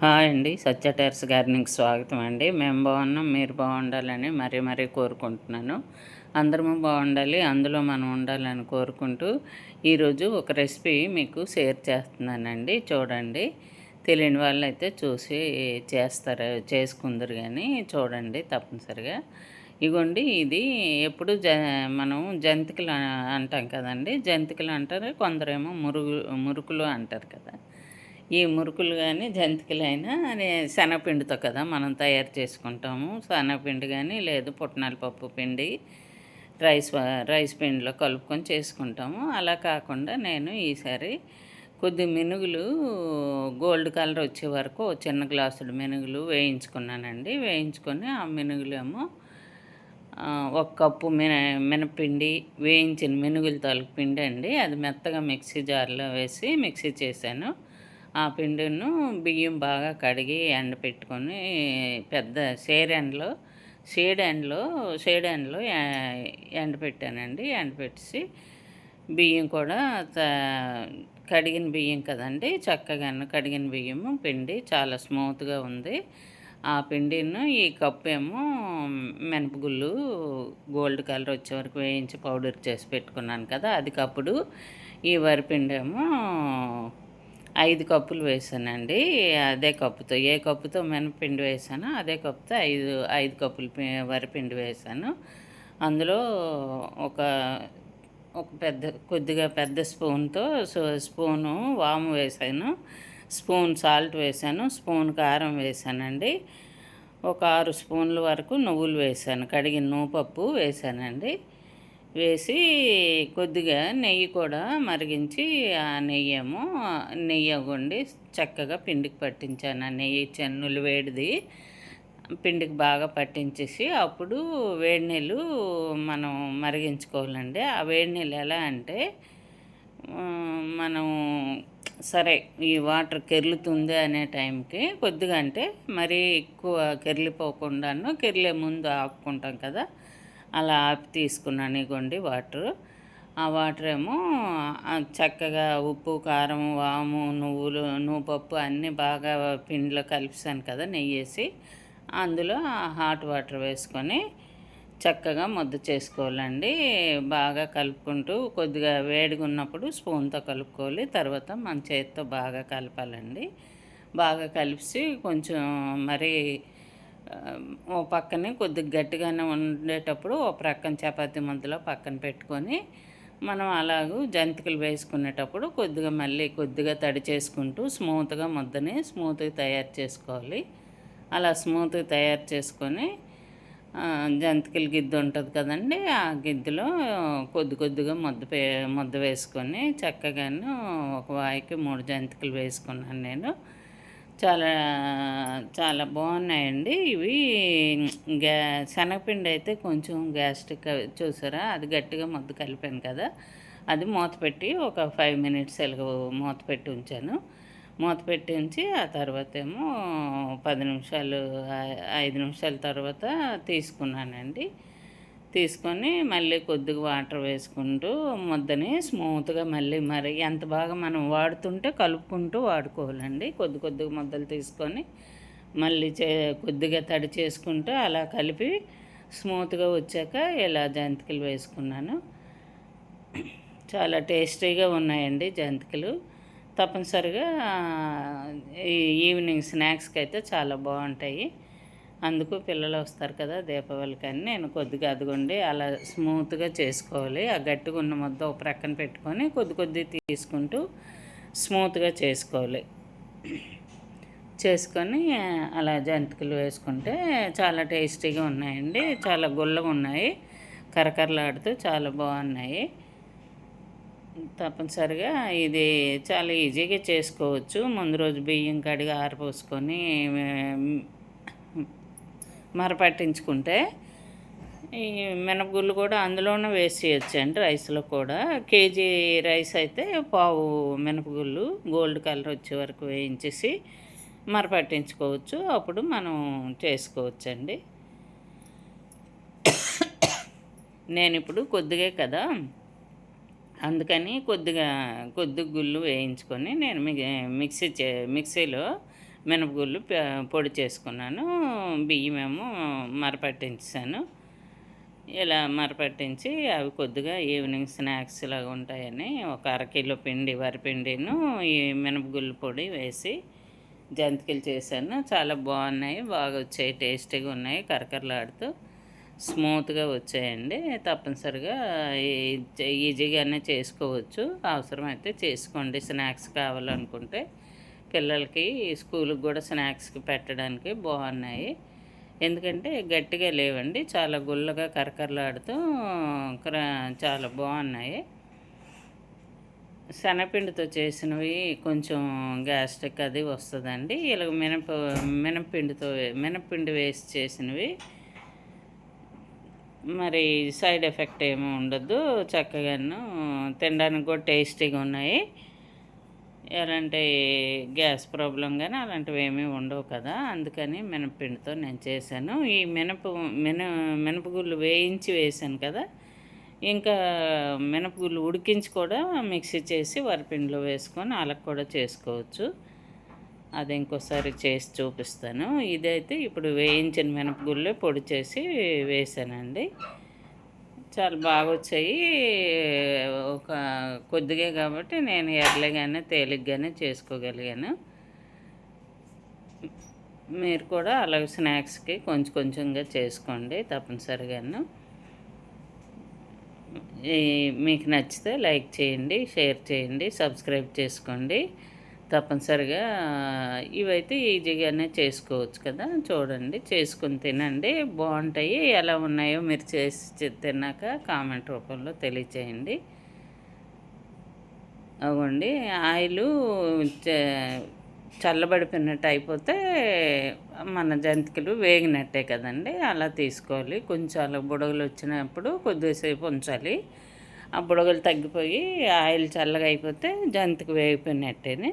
Hi అండి. సత్య టెర్స్ gardening స్వాగతం అండి. మేము బాగున్నాం మీరు బాగుండాలని మరీ మరీ కోరుకుంటున్నాను. అందరము బాగుండాలి అందులో మనం ఉండాలని కోరుకుంటూ ఈరోజు ఒక రెసిపీ మీకు షేర్ చేస్తున్నానండి. చూడండి తెలియని వాళ్ళు అయితే చూసి చేస్తారు చేసుకుందరు కానీ చూడండి తప్పనిసరిగా. ఇగోండి ఇది ఎప్పుడు జ మనం జంతికలు అంటాం కదండి. జంతికలు అంటారు కొందరేమో మురుగు మురుకులు అంటారు కదా. ఈ మురుకులు కానీ జంతికలు అయినా శనగపిండితో కదా మనం తయారు చేసుకుంటాము. శనగపిండి కానీ లేదు పుట్నాల పప్పు పిండి రైస్ రైస్ పిండిలో కలుపుకొని చేసుకుంటాము. అలా కాకుండా నేను ఈసారి కొద్ది మినుగులు గోల్డ్ కలర్ వచ్చే వరకు చిన్న గ్లాసుడు మినుగులు వేయించుకున్నానండి. వేయించుకొని ఆ మినుగులేమో ఒక కప్పు మిన మినపిండి వేయించిన మినుగులు తలుపు పిండి అండి అది మెత్తగా మిక్సీ జార్లో వేసి మిక్సీ చేశాను. ఆ పిండిను బియ్యం బాగా కడిగి ఎండ పెట్టుకొని పెద్ద సేరెండ్లో సేడెండ్లో సేడెండ్లో ఎండ పెట్టానండి. ఎండ పెట్టేసి బియ్యం కూడా కడిగిన బియ్యం కదండి. చక్కగా కడిగిన బియ్యము పిండి చాలా స్మూత్గా ఉంది. ఆ పిండిను ఈ కప్పు ఏమో మినపగుళ్ళు గోల్డ్ కలర్ వచ్చే వరకు వేయించి పౌడర్ చేసి పెట్టుకున్నాను కదా అది కప్పుడు. ఈ వరిపిండి ఏమో ఐదు కప్పులు వేసానండి. అదే కప్పుతో ఏ కప్పుతో మినపిండి వేసానో అదే కప్పుతో ఐదు ఐదు కప్పులు వరిపిండి వేసాను. అందులో ఒక ఒక పెద్ద కొద్దిగా పెద్ద స్పూన్తో స్పూను వాము వేసాను. స్పూన్ సాల్ట్ వేసాను. స్పూన్ కారం వేసానండి. ఒక ఆరు స్పూన్ల వరకు నువ్వులు వేసాను. కడిగిన నూపప్పు వేసానండి. వేసి కొద్దిగా నెయ్యి కూడా మరిగించి ఆ నెయ్యి ఏమో నెయ్యి వండి చక్కగా పిండికి పట్టించాను. ఆ నెయ్యి చెన్నులు వేడిది పిండికి బాగా పట్టించేసి అప్పుడు వేడి నీళ్ళు మనం మరిగించుకోవాలండి. ఆ వేడి నీళ్ళు ఎలా అంటే మనం సరే ఈ వాటర్ కెర్లుతుంది అనే టైంకి కొద్దిగా అంటే మరీ ఎక్కువ కెర్లిపోకుండాను కెర్లే ముందు ఆపుకుంటాం కదా. అలా ఆపి తీసుకున్నాను ఇగోండి వాటర్. ఆ వాటర్ ఏమో చక్కగా ఉప్పు కారం వాము నువ్వులు నువ్వు పప్పు అన్నీ బాగా పిండిలో కలిపిస్తాను కదా నెయ్యి వేసి అందులో హాట్ వాటర్ వేసుకొని చక్కగా ముద్ద చేసుకోవాలండి. బాగా కలుపుకుంటూ కొద్దిగా వేడిగా ఉన్నప్పుడు స్పూన్తో కలుపుకోవాలి. తర్వాత మన చేతితో బాగా కలపాలండి. బాగా కలిపి కొంచెం మరి ఓ పక్కనే కొద్దిగా గట్టిగానే ఉండేటప్పుడు ఓ ప్రక్కన చపాతీ ముద్దలో పక్కన పెట్టుకొని మనం అలాగూ జంతికలు వేసుకునేటప్పుడు కొద్దిగా మళ్ళీ కొద్దిగా తడి చేసుకుంటూ స్మూత్గా ముద్దని స్మూత్గా తయారు చేసుకోవాలి. అలా స్మూత్గా తయారు చేసుకొని జంతికలు గిద్దు ఉంటుంది కదండి ఆ గిద్దులో కొద్ది కొద్దిగా ముద్ద ముద్ద వేసుకొని చక్కగాను ఒక వాయికి మూడు జంతికలు వేసుకున్నాను నేను. చాలా చాలా బాగున్నాయండి. ఇవి గ్యా శనగపిండి అయితే కొంచెం గ్యాస్ట్రిక్ చూసారా? అది గట్టిగా మొద్దు కలిపాను కదా. అది మూత పెట్టి ఒక ఫైవ్ మినిట్స్ ఎలాగ మూత పెట్టి ఉంచాను. మూత పెట్టి ఉంచి ఆ తర్వాత ఏమో పది నిమిషాలు ఐదు నిమిషాల తర్వాత తీసుకున్నానండి. తీసుకొని మళ్ళీ కొద్దిగా వాటర్ వేసుకుంటూ ముద్దని స్మూత్గా మళ్ళీ మరి ఎంత బాగా మనం వాడుతుంటే కలుపుకుంటూ వాడుకోవాలండి. కొద్ది కొద్దిగా ముద్దలు తీసుకొని మళ్ళీ చే కొద్దిగా తడి చేసుకుంటూ అలా కలిపి స్మూత్గా వచ్చాక ఇలా జంతికలు వేసుకున్నాను. చాలా టేస్టీగా ఉన్నాయండి జంతికలు. తప్పనిసరిగా ఈవినింగ్ స్నాక్స్కి అయితే చాలా బాగుంటాయి. అందుకు పిల్లలు వస్తారు కదా దీపావళికి అని. నేను కొద్దిగా అదిగొండి అలా స్మూత్గా చేసుకోవాలి. ఆ గట్టిగా ఉన్న ముద్ద ఒక ప్రక్కన పెట్టుకొని కొద్ది కొద్ది తీసుకుంటూ స్మూత్గా చేసుకోవాలి. చేసుకొని అలా జంతికలు వేసుకుంటే చాలా టేస్టీగా ఉన్నాయండి. చాలా గుల్లగా ఉన్నాయి. కరకరలాడుతూ చాలా బాగున్నాయి. తప్పనిసరిగా ఇది చాలా ఈజీగా చేసుకోవచ్చు. ముందు రోజు బియ్యం కడిగి ఆరపోసుకొని మరపట్టించుకుంటే ఈ మినపగుళ్ళు కూడా అందులోనే వేస్ట్ చేయొచ్చండి రైస్లో కూడా. కేజీ రైస్ అయితే పావు మినపగుళ్ళు గోల్డ్ కలర్ వచ్చే వరకు వేయించేసి మరపట్టించుకోవచ్చు. అప్పుడు మనం చేసుకోవచ్చండి. నేను ఇప్పుడు కొద్దిగా కదా అందుకని కొద్దిగా కొద్ది గుళ్ళు వేయించుకొని నేను మిక్సీ చే మిక్సీలో మినపగుళ్ళు పొడి చేసుకున్నాను బియ్యమేమో మరపట్టించాను ఇలా మరపట్టించి అవి కొద్దిగా ఈవినింగ్ స్నాక్స్ లాగా ఉంటాయని ఒక అరకిలో పిండి వరిపిండిను ఈ మినపగుళ్ళు పొడి వేసి జంతికలు చేశాను. చాలా బాగున్నాయి బాగా వచ్చాయి టేస్టీగా ఉన్నాయి కరకరలాడుతూ స్మూత్గా వచ్చాయండి. తప్పనిసరిగా ఈజీగానే చేసుకోవచ్చు. అవసరమైతే చేసుకోండి. స్నాక్స్ కావాలనుకుంటే పిల్లలకి స్కూల్కి కూడా స్నాక్స్కి పెట్టడానికి బాగున్నాయి ఎందుకంటే గట్టిగా లేవండి. చాలా గుల్లగా కరకరలాడుతూ చాలా బాగున్నాయి శనపిండితో చేసినవి కొంచెం గ్యాస్ట్రిక్ అది వస్తుందండి. ఇలా మినప మినపిండితో మినపిండి వేసి చేసినవి. మరి సైడ్ ఎఫెక్ట్ ఏమీ ఉండదు. చక్కగాను తినడానికి కూడా టేస్టీగా ఉన్నాయి. ఎలాంటి గ్యాస్ ప్రాబ్లం కానీ అలాంటివి ఏమీ ఉండవు కదా. అందుకని మినపిండితో నేను చేశాను. ఈ మినప మిన మినపగుళ్ళు వేయించి వేసాను కదా. ఇంకా మినపగుళ్ళు ఉడికించి కూడా మిక్సీ చేసి వరిపిండిలో వేసుకొని అలా కూడా చేసుకోవచ్చు. అది ఇంకోసారి చేసి చూపిస్తాను. ఇదైతే ఇప్పుడు వేయించిన మినపగుళ్ళే పొడి చేసి వేసానండి చాలా బాగా వచ్చాయి ఒక కొద్దిగా కాబట్టి నేను ఎర్రగానే తేలిగ్గానే చేసుకోగలిగాను. మీరు కూడా అలాగే స్నాక్స్కి కొంచెం కొంచెంగా చేసుకోండి తప్పనిసరిగాను. మీకు నచ్చితే లైక్ చేయండి షేర్ చేయండి సబ్స్క్రైబ్ చేసుకోండి. తప్పనిసరిగా ఇవైతే ఈజీగానే చేసుకోవచ్చు కదా. చూడండి చేసుకుని తినండి. బాగుంటాయి. ఎలా ఉన్నాయో మీరు చేసి తిన్నాక కామెంట్ రూపంలో తెలియచేయండి. అవ్వండి ఆయిలు చల్లబడిపోయినట్టు అయిపోతే మన జంతికలు వేగినట్టే కదండి. అలా తీసుకోవాలి. కొంచెం అలా బుడగలు వచ్చినప్పుడు కొద్దిసేపు ఉంచాలి. ఆ బుడగలు తగ్గిపోయి ఆయిల్ చల్లగా అయిపోతే జంతిక వేగిపోయినట్టేనే.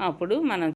అప్పుడు మనం